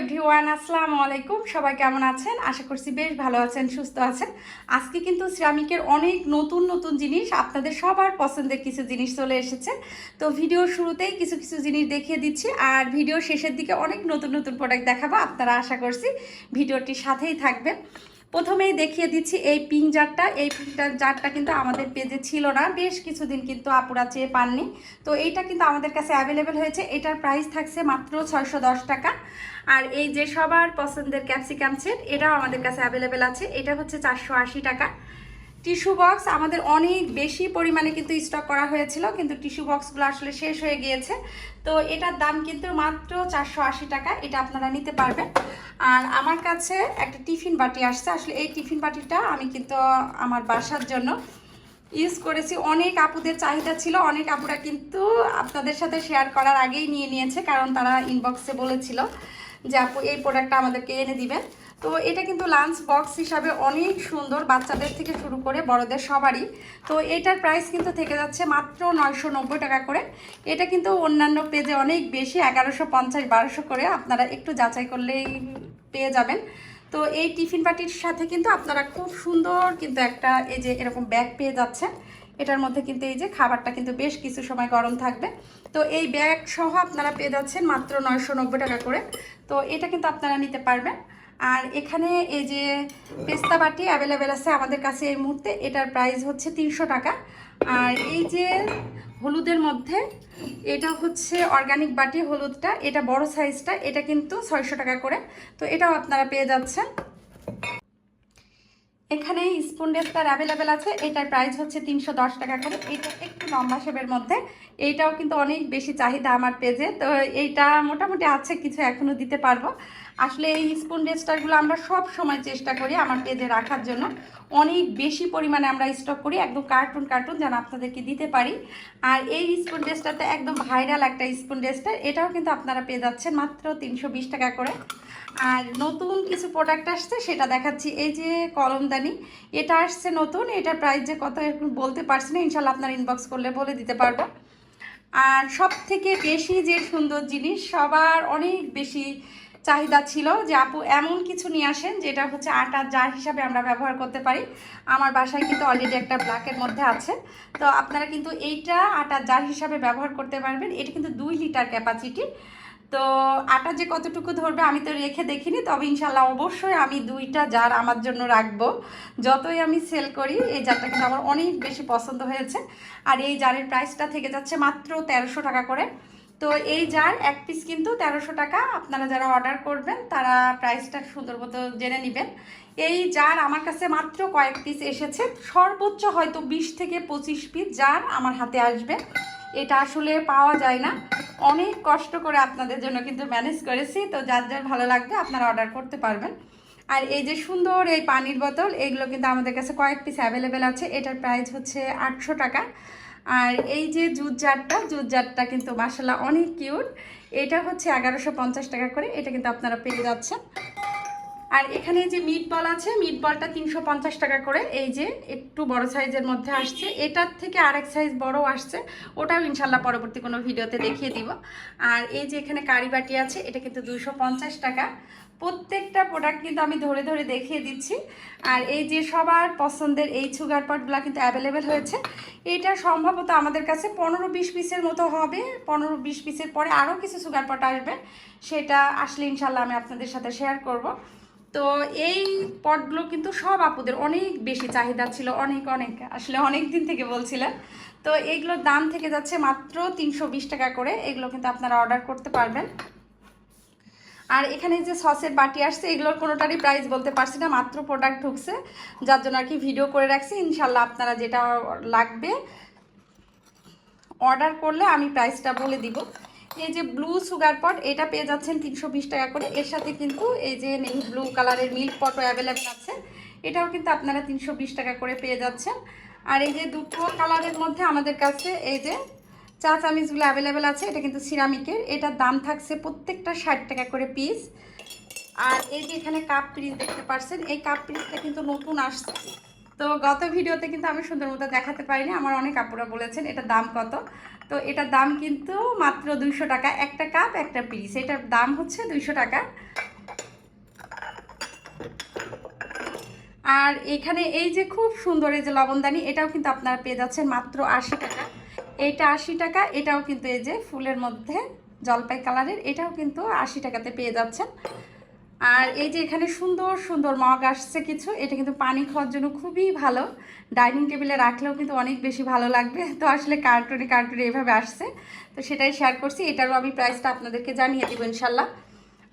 Everyone, আসসালামু আলাইকুম। সবাই কেমন আছেন? আশা করছি বেশ ভালো আছেন, সুস্থ আছেন। আজকে কিন্তু সিরামিকের অনেক নতুন নতুন জিনিস, আপনাদের সবার পছন্দের কিছু জিনিস চলে এসেছে। তো ভিডিও শুরুতেই কিছু কিছু জিনিস দেখিয়ে দিচ্ছি, আর ভিডিও শেষের দিকে অনেক নতুন নতুন প্রোডাক্ট দেখাবো। আপনারা আশা করছি ভিডিওটির সাথেই থাকবেন। প্রথমেই দেখিয়ে দিচ্ছি এই পিং জারটা এই পিং জারটা কিন্তু আমাদের পেজে ছিল না। বেশ কিছুদিন কিন্তু আপুরা চেয়ে পাননি। তো এইটা কিন্তু আমাদের কাছে অ্যাভেলেবেল হয়েছে। এটার প্রাইস থাকছে মাত্র ছয়শো দশ টাকা। আর এই যে সবার পছন্দের ক্যাপসিকাম সেট এটাও আমাদের কাছে অ্যাভেলেবেল আছে। এটা হচ্ছে চারশো আশি টাকা। টিস্যু বক্স আমাদের অনেক বেশি পরিমাণে কিন্তু স্টক করা হয়েছিল, কিন্তু টিস্যু বক্সগুলো আসলে শেষ হয়ে গিয়েছে। তো এটার দাম কিন্তু মাত্র চারশো আশি টাকা, এটা আপনারা নিতে পারবেন। আর আমার কাছে একটা টিফিন বাটি আসছে, আসলে এই টিফিন বাটিটা আমি কিন্তু আমার বাসার জন্য ইউজ করেছি। অনেক আপুদের চাহিদা ছিল, অনেক আপুরা কিন্তু আপনাদের সাথে শেয়ার করার আগেই নিয়ে নিয়েছে, কারণ তারা ইনবক্সে বলেছিল যে, আপু, এই প্রোডাক্টটা আমাদেরকে এনে দিবেন। তো এটা কিন্তু লাঞ্চ বক্স হিসাবে অনেক সুন্দর বাচ্চাদের থেকে শুরু করে বড়দের সবারই। তো এটার প্রাইস কিন্তু থেকে যাচ্ছে মাত্র নয়শো নব্বই টাকা করে। এটা কিন্তু অন্যান্য পেজে অনেক বেশি, এগারোশো পঞ্চাশ, বারোশো করে আপনারা একটু যাচাই করলেই পেয়ে যাবেন। তো এই টিফিন বাটির সাথে কিন্তু আপনারা খুব সুন্দর কিন্তু একটা এই যে এরকম ব্যাগ পেয়ে যাচ্ছেন। এটার মধ্যে কিন্তু এই যে খাবারটা কিন্তু বেশ কিছু সময় গরম থাকবে। তো এই ব্যাগ সহ আপনারা পেয়ে যাচ্ছেন মাত্র নয়শো নব্বই টাকা করে। তো এটা কিন্তু আপনারা নিতে পারবেন। আর এখানে এই যে পেস্তা বাটি অ্যাভেলেবেল আছে আমাদের কাছে এই মুহূর্তে, এটার প্রাইস হচ্ছে তিনশো টাকা। আর এই যে হলুদের মধ্যে, এটা হচ্ছে অর্গানিক বাটি হলুদটা, এটা বড় সাইজটা এটা কিন্তু ছয়শো টাকা করে। তো এটাও আপনারা পেয়ে যাচ্ছেন। এখানে স্পুন ডেস্কার অ্যাভেলেবেল আছে। এটার প্রাইস হচ্ছে তিনশো দশ টাকা করে। এটা একটু লম্বা শেপের মধ্যে। এইটাও কিন্তু অনেক বেশি চাহিদা আমার পেজে তো এইটা মোটামুটি আছে, কিছু এখনও দিতে পারব। আসলে এই স্পুন ডেস্টারগুলো আমরা সব সময় চেষ্টা করি আমার পেজে রাখার জন্য। অনেক বেশি পরিমাণে আমরা স্টক করি, একদম কার্টুন কার্টুন যেন আপনাদেরকে দিতে পারি। আর এই স্পুন ড্রেসটাতে একদম ভাইরাল একটা স্পুন ডেস্টার এটাও কিন্তু আপনারা পেয়ে যাচ্ছেন মাত্র তিনশো বিশ টাকা করে। আর নতুন কিছু প্রোডাক্ট আসছে, সেটা দেখাচ্ছি। এই যে কলমদানি, এটা আসছে নতুন, এটার প্রাইস যে কত বলতে পারছি না ইনশাল্লাহ আপনার ইনবক্স করলে বলে দিতে পারব। আর সব থেকে বেশি যে সুন্দর জিনিস, সবার অনেক বেশি চাহিদা ছিল যে আপু এমন কিছু নিয়ে আসেন যেটা হচ্ছে আটার জার হিসাবে আমরা ব্যবহার করতে পারি। আমার বাসায় কিন্তু অলরেডি একটা ব্ল্যাকের মধ্যে আছে। তো আপনারা কিন্তু এইটা আটার জার হিসাবে ব্যবহার করতে পারবেন। এটা কিন্তু দুই লিটার ক্যাপাসিটি তো আটা যে কতটুকু ধরবে আমি তো রেখে দেখিনি। তবে ইনশাল্লাহ অবশ্যই আমি দুইটা জার আমার জন্য রাখব। যতই আমি সেল করি, এই জারটা কিন্তু আমার অনেক বেশি পছন্দ হয়েছে। আর এই জারের প্রাইসটা থেকে যাচ্ছে মাত্র তেরোশো টাকা করে। তো এই জার এক পিস কিন্তু তেরোশো টাকা আপনারা যারা অর্ডার করবেন, তারা প্রাইসটা সুন্দর মতো জেনে নেবেন। এই জার আমার কাছে মাত্র কয়েক পিস এসেছে, সর্বোচ্চ হয়তো বিশ থেকে পঁচিশ পিস জার আমার হাতে আসবে। এটা আসলে পাওয়া যায় না। অনেক কষ্ট করে আপনাদের জন্য কিন্তু ম্যানেজ করেছি, তো যার যার ভালো লাগবে আপনারা অর্ডার করতে পারবেন। আর এই যে সুন্দর এই পানির বোতল, এগুলো কিন্তু আমাদের কাছে কয়েক পিস অ্যাভেলেবেল আছে। এটার প্রাইস হচ্ছে আটশো টাকা। আর এই যে জুট জারটা কিন্তু মাসাল্লাহ অনেক কিউট। এটা হচ্ছে এগারোশো পঞ্চাশ টাকা করে, এটা কিন্তু আপনারা পেয়ে যাচ্ছেন। আর এখানে যে মিট বল আছে, মিট বলটা তিনশো পঞ্চাশ টাকা করে, এই যে একটু বড় সাইজের মধ্যে আসছে। এটার থেকে আরেক সাইজ বড় আসছে, ওটাও ইনশাল্লাহ পরবর্তী কোনো ভিডিওতে দেখিয়ে দিব। আর এই যে এখানে কারি বাটি আছে, এটা কিন্তু দুশো টাকা। প্রত্যেকটা প্রোডাক্ট কিন্তু আমি ধরে ধরে দেখিয়ে দিচ্ছি। আর এই যে সবার পছন্দের এই সুগার পটগুলো কিন্তু অ্যাভেলেবেল হয়েছে। এটা সম্ভবত আমাদের কাছে পনেরো বিশ পিসের মতো হবে। পনেরো বিশ পিসের পরে আরও কিছু সুগার পট আসবে। সেটা আসলে ইনশাল্লাহ আমি আপনাদের সাথে শেয়ার করব। তো এই পটগুলো কিন্তু সব আপুদের অনেক বেশি চাহিদা ছিল, অনেক অনেক, আসলে অনেক দিন থেকে বলছিলেন। তো এইগুলোর দাম থেকে যাচ্ছে মাত্র তিনশো বিশ টাকা করে। এগুলো কিন্তু আপনারা অর্ডার করতে পারবেন। আর এখানে যে সসের বাটি আসছে, এগুলোর কোনোটারই প্রাইস বলতে পারছি না, মাত্র প্রোডাক্ট ঢুকছে। যার জন্য আর কি ভিডিও করে রাখছি। ইনশাল্লাহ আপনারা যেটা লাগবে অর্ডার করলে আমি প্রাইসটা বলে দিব। এই যে ব্লু সুগার পট এটা পেয়ে যাচ্ছেন তিনশো বিশ টাকা করে। এর সাথে কিন্তু এই যে নেভি ব্লু কালারের মিল্ক পটও অ্যাভেলেবেল আছে। এটাও কিন্তু আপনারা তিনশো বিশ টাকা করে পেয়ে যাচ্ছেন। আর এই যে দুটো কালারের মধ্যে আমাদের কাছে এই যে চা চামিচগুলো অ্যাভেলেবেল আছে, এটা কিন্তু সিরামিকের এটার দাম থাকছে প্রত্যেকটা ষাট টাকা করে পিস আর এই যে এখানে কাপ পিস দেখতে পাচ্ছেন এই কাপ পিসটা কিন্তু নতুন আসছে। তো গত ভিডিওতে কিন্তু আমি সুন্দর মতো দেখাতে পারিনি, আমার অনেক আপুরা বলেছেন এটা দাম কত। তো এটার দাম কিন্তু মাত্র দুইশো টাকা, একটা কাপ একটা পিস এটার দাম হচ্ছে দুইশো টাকা। আর এখানে এই যে খুব সুন্দর এই যে লবণদানি, এটাও কিন্তু আপনারা পেয়ে যাচ্ছেন মাত্র আশি টাকা। এইটা আশি টাকা, এটাও কিন্তু এই যে ফুলের মধ্যে জলপাই কালারের, এটাও কিন্তু আশি টাকাতে পেয়ে যাচ্ছেন। আর এই যে এখানে সুন্দর সুন্দর মগ আসছে কিছু, এটা কিন্তু পানি খাওয়ার জন্য খুবই ভালো। ডাইনিং টেবিলে রাখলেও কিন্তু অনেক বেশি ভালো লাগবে। তো আসলে কার্টুনে কার্টুনে এভাবে আসছে। তো সেটাই শেয়ার করছি, এটারও আমি প্রাইসটা আপনাদেরকে জানিয়ে দেবো ইনশাল্লাহ।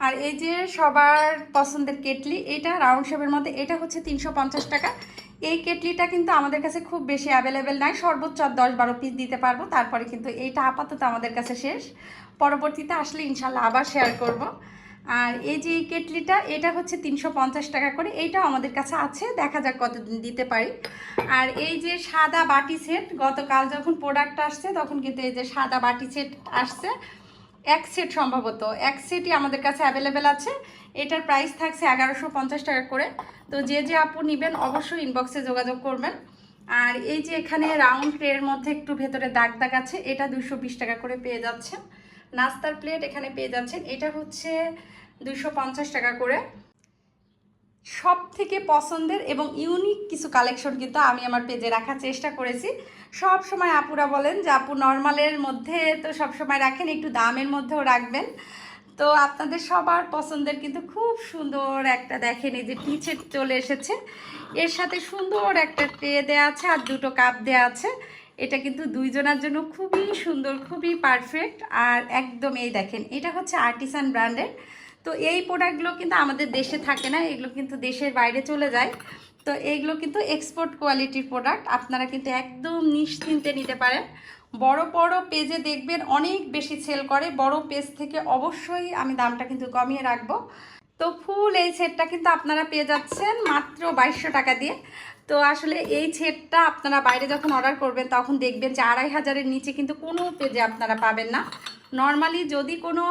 আর এই যে সবার পছন্দের কেটলি, এটা রাউন্ড শেপের মধ্যে, এটা হচ্ছে তিনশো পঞ্চাশ টাকা। এই কেটলিটা কিন্তু আমাদের কাছে খুব বেশি অ্যাভেলেবেল নাই। সর্বোচ্চ দশ বারো পিস দিতে পারব। তারপরে কিন্তু এইটা আপাতত আমাদের কাছে শেষ। পরবর্তীতে আসলে ইনশাল্লাহ আবার শেয়ার করব। আর এই যে এই কেটলিটা, এটা হচ্ছে তিনশো পঞ্চাশ টাকা করে। এইটাও আমাদের কাছে আছে। দেখা যাক কতদিন দিতে পারি। আর এই যে সাদা বাটি সেট গতকাল যখন প্রোডাক্ট আসছে, তখন কিন্তু এই যে সাদা বাটি সেট আসছে। এক সেট সম্ভবত। এক সেটই আমাদের কাছে অ্যাভেলেবেল আছে। এটার প্রাইস থাকছে এগারোশো পঞ্চাশ টাকা করে। তো যে যে আপু নেবেন অবশ্যই ইনবক্সে যোগাযোগ করবেন। আর এই যে এখানে রাউন্ড ট্রের মধ্যে একটু ভেতরে দাগ দাগ আছে, এটা দুশো টাকা করে পেয়ে যাচ্ছেন। নাস্তার প্লেট এখানে পেয়ে যাচ্ছেন। এটা হচ্ছে দুশো টাকা করে। সব থেকে পছন্দের এবং ইউনিক কিছু কালেকশন কিন্তু আমি আমার পেজে রাখার চেষ্টা করেছি। সব সময় আপুরা বলেন যে আপু নর্মালের মধ্যে তো সব সময় রাখেন, একটু দামের মধ্যেও রাখবেন। তো আপনাদের সবার পছন্দের কিন্তু খুব সুন্দর একটা দেখেন, এই যে পিছে চলে এসেছে। এর সাথে সুন্দর একটা ট্রে দেওয়া আছে আর দুটো কাপ দেওয়া আছে। এটা কিন্তু দুইজনার জন্য খুবই সুন্দর, খুবই পারফেক্ট। আর একদম এই দেখেন, এটা হচ্ছে আর্টিসান ব্র্যান্ডের। তো এই প্রোডাক্টগুলো কিন্তু আমাদের দেশে থাকে না, এগুলো কিন্তু দেশের বাইরে চলে যায়। তো এইগুলো কিন্তু এক্সপোর্ট কোয়ালিটির প্রোডাক্ট আপনারা কিন্তু একদম নিশ্চিন্তে নিতে পারেন। বড় বড় পেজে দেখবেন অনেক বেশি সেল করে। বড় পেজ থেকে অবশ্যই আমি দামটা কিন্তু কমিয়ে রাখব। তো ফুল এই সেটটা কিন্তু আপনারা পেয়ে যাচ্ছেন মাত্র বাইশশো টাকা দিয়ে। তো আসলে এই সেটটা আপনারা বাইরে যখন অর্ডার করবেন, তখন দেখবেন যে আড়াই হাজারের নিচে কিন্তু কোনো পেজে আপনারা পাবেন না। নর্মালি যদি কোনো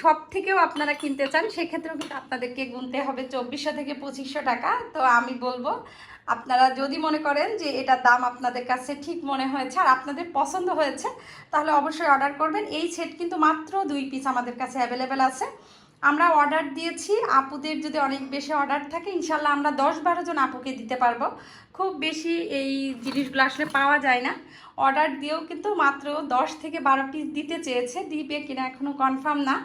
সব থেকেও আপনারা কিনতে চান, সেক্ষেত্রেও কিন্তু আপনাদেরকে গুনতে হবে চব্বিশশো থেকে পঁচিশশো টাকা। তো আমি বলব, আপনারা যদি মনে করেন যে এটার দাম আপনাদের কাছে ঠিক মনে হয়েছে আর আপনাদের পছন্দ হয়েছে, তাহলে অবশ্যই অর্ডার করবেন। এই সেট কিন্তু মাত্র দুই পিস আমাদের কাছে অ্যাভেলেবেল আছে। আমরা অর্ডার দিয়েছি। আপুদের যদি অনেক বেশি অর্ডার থাকে, ইনশাল্লাহ আমরা দশ বারো জন আপুকে দিতে পারব। খুব বেশি এই জিনিসগুলো আসলে পাওয়া যায় না। অর্ডার দিয়েও কিন্তু মাত্র দশ থেকে বারো পিস দিতে চেয়েছে। দিবে কিনা এখনও কনফার্ম না।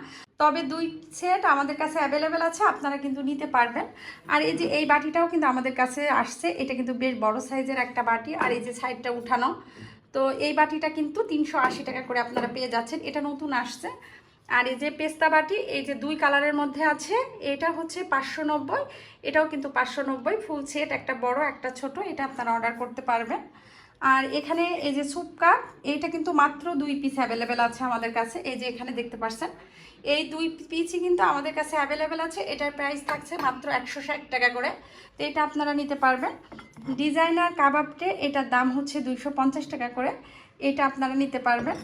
তবে দুই সেট আমাদের কাছে অ্যাভেলেবেল আছে, আপনারা কিন্তু নিতে পারবেন। আর এই যে এই বাটিটাও কিন্তু আমাদের কাছে আসছে। এটা কিন্তু বেশ বড় সাইজের একটা বাটি। আর এই যে সাইডটা উঠানো। তো এই বাটিটা কিন্তু তিনশো আশি টাকা করে আপনারা পেয়ে যাচ্ছেন। এটা নতুন আসছে। আর এই যে পেস্তা বাটি, এই যে দুই কালারের মধ্যে আছে, এটা হচ্ছে পাঁচশো নব্বই, এটাও কিন্তু পাঁচশো নব্বই, ফুল সেট, একটা বড়, একটা ছোট, এটা আপনারা অর্ডার করতে পারবেন। আর এখানে এই যে স্যুপ কাপ এইটা কিন্তু মাত্র দুই পিস অ্যাভেলেবেল আছে আমাদের কাছে, এই যে এখানে দেখতে পাচ্ছেন। এই দুই পিসই কিন্তু আমাদের কাছে অ্যাভেলেবেল আছে, এটার প্রাইস থাকছে মাত্র একশো ষাট টাকা করে, তো এটা আপনারা নিতে পারবেন। ডিজাইনার কাবাব ট্রে এটার দাম হচ্ছে দুইশো পঞ্চাশ টাকা করে, এটা আপনারা নিতে পারবেন।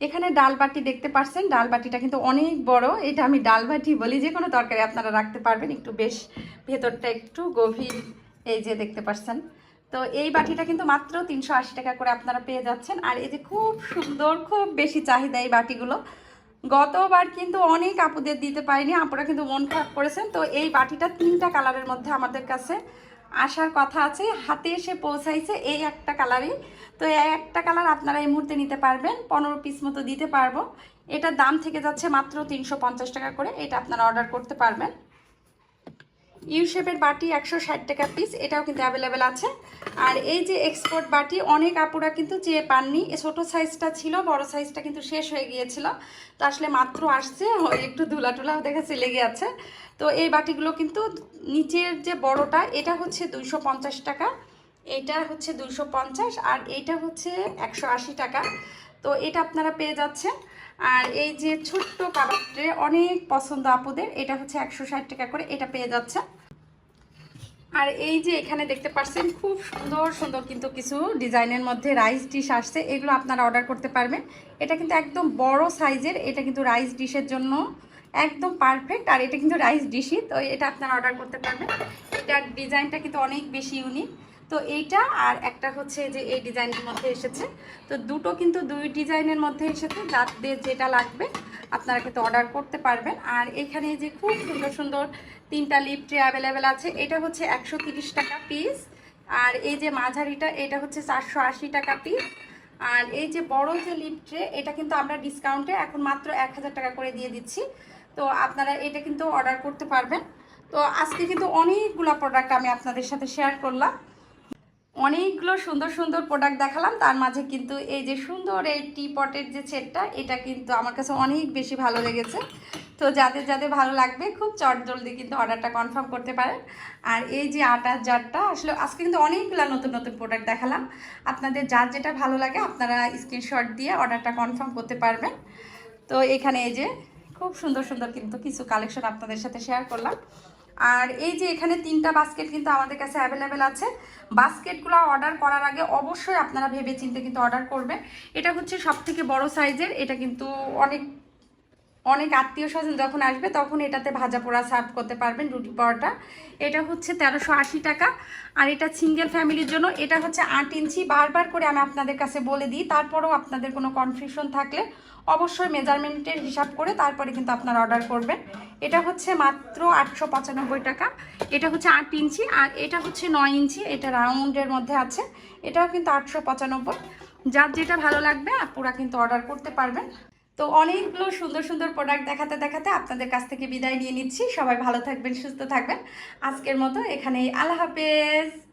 এখানে ডাল বাটি দেখতে পাচ্ছেন ডাল বাটিটা কিন্তু অনেক বড়। এটা আমি ডাল বাটি বলি, যে কোনো তরকারি আপনারা রাখতে পারবেন। একটু বেশ ভেতরটা একটু গভীর, এই যে দেখতে পাচ্ছেন তো এই বাটিটা কিন্তু মাত্র তিনশো আশি টাকা করে আপনারা পেয়ে যাচ্ছেন। আর এই যে খুব সুন্দর, খুব বেশি চাহিদা এই বাটিগুলো। গতবার কিন্তু অনেক আপুদের দিতে পারিনি, আপুরা কিন্তু মন খারাপ করেছেন। তো এই বাটিটা তিনটা কালারের মধ্যে আমাদের কাছে আসার কথা আছে, হাতে এসে পৌঁছাইছে এই একটা কালারই। তো এই একটা কালার আপনারা এই মুহূর্তে নিতে পারবেন, পনেরো পিস মতো দিতে পারব। এটার দাম থেকে যাচ্ছে মাত্র তিনশো পঞ্চাশ টাকা করে, এটা আপনারা অর্ডার করতে পারবেন। ইউ শেপের বাটি একশো ষাট টাকা পিস এটাও কিন্তু অ্যাভেলেবেল আছে। আর এই যে এক্সপোর্ট বাটি, অনেক আপুরা কিন্তু চেয়ে পাননি। ছোটো সাইজটা ছিল, বড় সাইজটা কিন্তু শেষ হয়ে গিয়েছিল। তো আসলে মাত্র আসছে একটু ধুলা টুলাও দেখেছে লেগে আছে তো এই বাটিগুলো কিন্তু নিচের যে বড়টা, এটা হচ্ছে দুইশো পঞ্চাশ টাকা, এটা হচ্ছে দুইশো পঞ্চাশ, আর এইটা হচ্ছে একশো আশি টাকা। তো এটা আপনারা পেয়ে যাচ্ছেন। আর এই যে ছোট্ট কাবাব অনেক পছন্দ আপুদের, এটা হচ্ছে একশো ষাট টাকা করে, এটা পেয়ে যাচ্ছে আর এই যে এখানে দেখতে পাচ্ছেন, খুব সুন্দর সুন্দর কিন্তু কিছু ডিজাইনের মধ্যে রাইস ডিশ আসছে, এগুলো আপনারা অর্ডার করতে পারবেন। এটা কিন্তু একদম বড় সাইজের, এটা কিন্তু রাইস ডিশের জন্য একদম পারফেক্ট, আর এটা কিন্তু রাইস ডিশই, তো এটা আপনারা অর্ডার করতে পারবেন। এটার ডিজাইনটা কিন্তু অনেক বেশি ইউনিক। তো এইটা আর একটা হচ্ছে যে এই ডিজাইনের মধ্যে এসেছে। তো দুটো কিন্তু দুই ডিজাইনের মধ্যে এসেছে যাদের যেটা লাগবে আপনারা কিন্তু অর্ডার করতে পারবেন। আর এখানে যে খুব সুন্দর সুন্দর তিনটা লিপ ট্রে অ্যাভেলেবেল আছে, এটা হচ্ছে একশো টাকা পিস আর এই যে মাঝারিটা, এটা হচ্ছে চারশো আশি টাকা পিস আর এই যে বড় যে লিপ ট্রে এটা কিন্তু আমরা ডিসকাউন্টে এখন মাত্র এক হাজার টাকা করে দিয়ে দিচ্ছি। তো আপনারা এটা কিন্তু অর্ডার করতে পারবেন। তো আজকে কিন্তু অনেকগুলো প্রোডাক্ট আমি আপনাদের সাথে শেয়ার করলাম। অনেকগুলো সুন্দর সুন্দর প্রোডাক্ট দেখালাম। তার মাঝে কিন্তু এই যে সুন্দর এই টি পটের যে সেটটা এটা কিন্তু আমার কাছে অনেক বেশি ভালো লেগেছে। তো যাদের যাদের ভালো লাগবে, খুব চট জলদি কিন্তু অর্ডারটা কনফার্ম করতে পারেন। আর এই যে আটার জারটা আসলে আজকে কিন্তু অনেকগুলো নতুন নতুন প্রোডাক্ট দেখালাম। আপনাদের যার যেটা ভালো লাগে, আপনারা স্ক্রিনশট দিয়ে অর্ডারটা কনফার্ম করতে পারবেন। তো এখানে এই যে খুব সুন্দর সুন্দর কিন্তু কিছু কালেকশন আপনাদের সাথে শেয়ার করলাম। আর এই যে এখানে তিনটা বাস্কেট কিন্তু আমাদের কাছে অ্যাভেলেবেল আছে। বাস্কেটগুলো অর্ডার করার আগে অবশ্যই আপনারা ভেবে চিন্তে কিন্তু অর্ডার করবেন। এটা হচ্ছে সব থেকে বড় সাইজের, এটা কিন্তু অনেক অনেক আত্মীয় স্বজন যখন আসবে তখন এটাতে ভাজা পোড়া সার্ভ করতে পারবেন রুটি পরোটা। এটা হচ্ছে তেরোশো আশি টাকা। আর এটা সিঙ্গেল ফ্যামিলির জন্য, এটা হচ্ছে আট ইঞ্চি। বারবার করে আমি আপনাদের কাছে বলে দিই, তারপরেও আপনাদের কোনো কনফিউশন থাকলে অবশ্যই মেজারমেন্টের হিসাব করে তারপরে কিন্তু আপনারা অর্ডার করবেন। এটা হচ্ছে মাত্র আটশো পঁচানব্বই টাকা। এটা হচ্ছে আট ইঞ্চি, আর এটা হচ্ছে নয় ইঞ্চি, এটা রাউন্ডের মধ্যে আছে। এটাও কিন্তু আটশো পঁচানব্বই। যার যেটা ভালো লাগবে, আপুরা কিন্তু অর্ডার করতে পারবেন। তো অনেকগুলো সুন্দর সুন্দর প্রোডাক্ট দেখাতে দেখাতে আপনাদের কাছ থেকে বিদায় নিয়ে নিচ্ছি। সবাই ভালো থাকবেন, সুস্থ থাকবেন। আজকের মতো এখানেই, আল্লাহ হাফেজ।